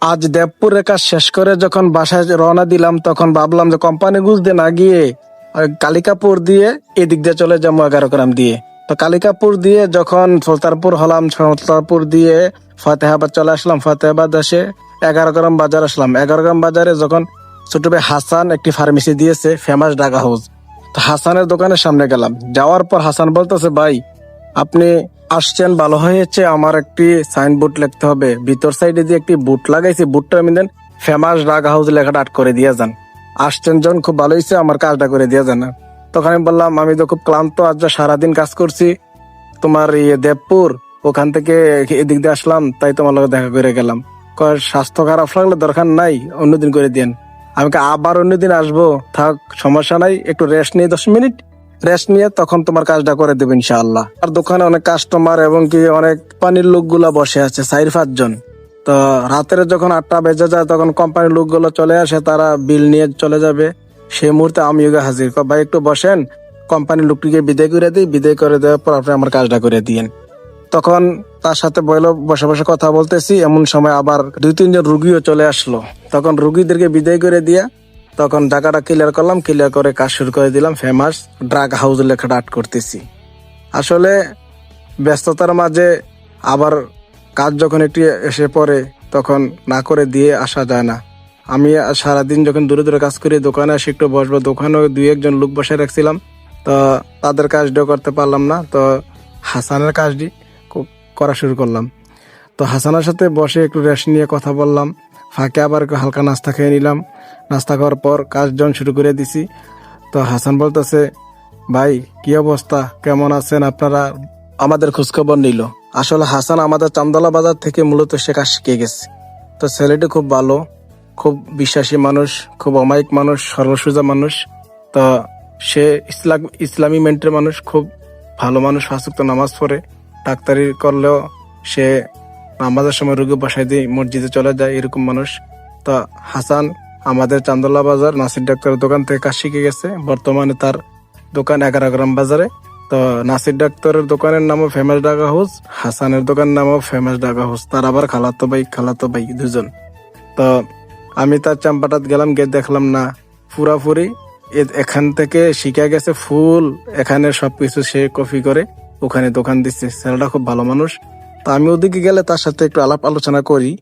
আজ দেবপুরের কাজ শেষ করে যখন বাসায় রওনা দিলাম, তখন ভাবলাম যে কোম্পানি দিয়ে না গিয়ে কালিকাপুর দিয়ে এদিক দিয়ে চলে যাব এগারো গ্রাম দিয়ে। তো কালিকাপুর দিয়ে যখন সুলতানপুর হলাম, সুলতানপুর দিয়ে ফতেহাবাদ চলে আসলাম। ফতেহাবাদ এসে এগারো গ্রাম বাজার আসলাম। এগারো গ্রাম বাজারে যখন ছোট ভাই হাসান একটি ফার্মেসি দিয়েছে ফেমাস ডাকা হাউস তো হাসানের দোকানের সামনে গেলাম। যাওয়ার পর হাসান বলতেছে, ভাই, আপনি আসছেন ভালো হয়েছে আমার একটি সাইনবোর্ড লিখতে হবে। ভিতর সাইডে দিয়ে একটি বুট লাগাইছি বুটটা আমি দেন ফেমাস রাগ হাউস লেখাটা আট করে দিয়ে যান। আসছেন যখন খুব ভালো হয়েছে আমার কাজটা করে দিয়ে যান। তখন আমি বললাম আমি তো খুব ক্লান্ত আজ যা সারাদিন কাজ করছি তোমার ইয়ে দেবপুর ওখান থেকে এদিক দিয়ে আসলাম তাই তোমার লোক দেখা করে গেলাম। স্বাস্থ্য খারাপ লাগলে দরকার নাই অন্যদিন করে দিন আমি কই, আবার অন্যদিন আসব থাক সমস্যা নাই একটু রেস্ট নিয়ে দশ মিনিট। রেস্ট নিয়ে তখন তোমার কাজটা করে দেবো ইনশাআল্লাহ। আর দোকানে অনেক কাস্টমার এবং কি অনেক পানির লোকগুলা বসে আছে, চার পাঁচজন তো রাতের যখন আটটা বেজে যায়, তখন কোম্পানির লোকগুলো চলে আসে, তারা বিল নিয়ে চলে যাবে। সেই মুহূর্তে আমি হাজির। ভাই, একটু বসেন। কোম্পানির লোকটিকে বিদায় করে দিই। বিদায় করে দেওয়ার পর আপনি আমার কাজটা করে দিয়েন। তখন তার সাথে বইল বসে বসে কথা বলতেছি। এমন সময় আবার দুই, তিনজন রুগীও চলে আসলো। তখন রুগীদেরকে বিদায় করে দিয়া তখন জায়গাটা ক্লিয়ার করলাম ক্লিয়ার করে কাজ শুরু করে দিলাম ফেমাস ড্রাগ হাউস লেখাটা আট করতেছি। আসলে ব্যস্ততার মাঝে আবার কাজ যখন একটি এসে পড়ে, তখন না করে দিয়ে আসা যায় না। আমি সারাদিন যখন দূরে দূরে কাজ করি, দোকানে এসে একটু বসবো দোকানেও দুই একজন লোক বসে রাখছিলাম, তো তাদের কাজটাও করতে পারলাম না, তো হাসানের কাজটি করা শুরু করলাম। তো হাসানের সাথে বসে একটু রেস্ট নিয়ে কথা বললাম, ফাঁকে আবার হালকা নাস্তা খেয়ে নিলাম নাস্তা খাওয়ার পর কাজ যখন শুরু করে দিছি, তো হাসান বলতেছে, ভাই, কি অবস্থা? কেমন আছেন আপনারা? আমাদের খোঁজখবর নিল। আসলে হাসান আমাদের চান্দলা বাজার থেকে মূলত শেখা শিখে গেছে। তো ছেলেটি খুব ভালো, খুব বিশ্বাসী মানুষ, খুব অমায়িক মানুষ, সর্বসুজা মানুষ। তো সে ইসলাম, ইসলামী মেন্টের মানুষ, খুব ভালো মানুষ ফাঁসুক্ত নামাজ পড়ে। ডাক্তারি করলেও সে নামাজের সময় রোগী বসায় দিয়ে, মসজিদে চলে যায়, এরকম মানুষ। তা হাসান আমাদের চান্দলা বাজার, নাসির ডাক্তারের দোকান থেকে কাজ শিখে গেছে। বর্তমানে তার দোকান এগারো গ্রাম বাজারে। তো নাসির ডাক্তারের দোকানের নামও ফেমাস ডাকা হাউস, হাসানের দোকানের নামও ফেমাস ডাকা হাউস। তার আবার খালাতো ভাই খালাতো ভাই দুজন। তো আমি তার চাম্পাটাত গেলাম, গিয়ে দেখলাম না, পুরাপুরি এখান থেকে শিখে গেছে ফুল। এখানে সবকিছু সে কপি করে ওখানে দোকান দিচ্ছে। ছেলেটা খুব ভালো মানুষ। তা আমি ওদিকে গেলে তার সাথে একটু আলাপ আলোচনা করি।